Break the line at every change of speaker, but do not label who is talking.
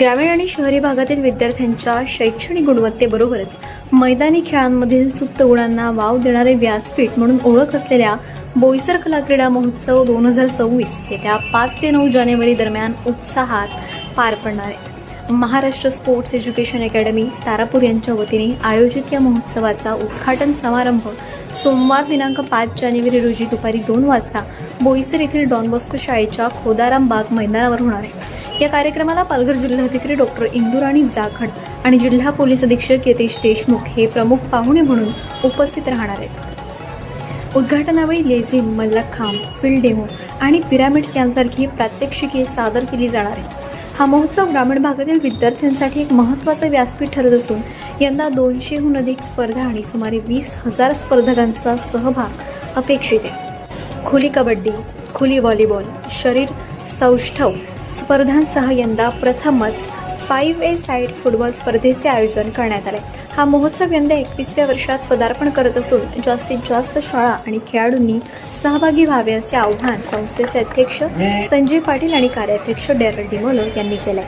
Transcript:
ग्रामीण आणि शहरी भागातील विद्यार्थ्यांच्या शैक्षणिक गुणवत्तेबरोबरच मैदानी खेळांमधील सुप्त गुणांना वाव देणारे व्यासपीठ म्हणून ओळख असलेल्या बोईसर कला क्रीडा महोत्सव दोन हजार सव्वीस येत्या पाच ते नऊ जानेवारी दरम्यान उत्साहात पार पडणार आहे. Maharashtra sports education academy Tarapur यांच्या वतीने आयोजित या महोत्सवाचा उद्घाटन समारंभ सोमवार दिनांक पाच जानेवारी रोजी दुपारी दोन वाजता बोईसर येथील डॉनबॉस्को शाळेच्या खोदाराम बाग मैदानावर होणार आहे. या कार्यक्रमाला पालघर जिल्हाधिकारी डॉक्टर इंदुराणी जाखड आणि जिल्हा पोलीस अधीक्षक यतीश देशमुख हे प्रमुख पाहुणे म्हणून उपस्थित राहणार आहेत. उद्घाटनावेळी लेझिम मल्लखांब फील्ड डेमो आणि पिरामिड्स यांसारखी प्रात्यक्षिके सादर केली जाणार आहेत. हा महोत्सव ग्रामीण भागातील विद्यार्थ्यांसाठी एक महत्त्वाचं व्यासपीठ ठरत असून यंदा दोनशेहून अधिक स्पर्धा आणि सुमारे वीस हजार स्पर्धकांचा सहभाग अपेक्षित आहे. खुली कबड्डी खुली व्हॉलीबॉल शरीर सौष्ठव स्पर्धांसह यंदा प्रथमच फाईव्ह ए साईड फुटबॉल स्पर्धेचे आयोजन करण्यात आले. हा महोत्सव यंदा एकवीसव्या वर्षात पदार्पण करत असून जास्तीत जास्त शाळा आणि खेळाडूंनी सहभागी व्हावे असे आव्हान संस्थेचे अध्यक्ष संजय पाटील आणि कार्याध्यक्ष डेरल डिमोलो यांनी केले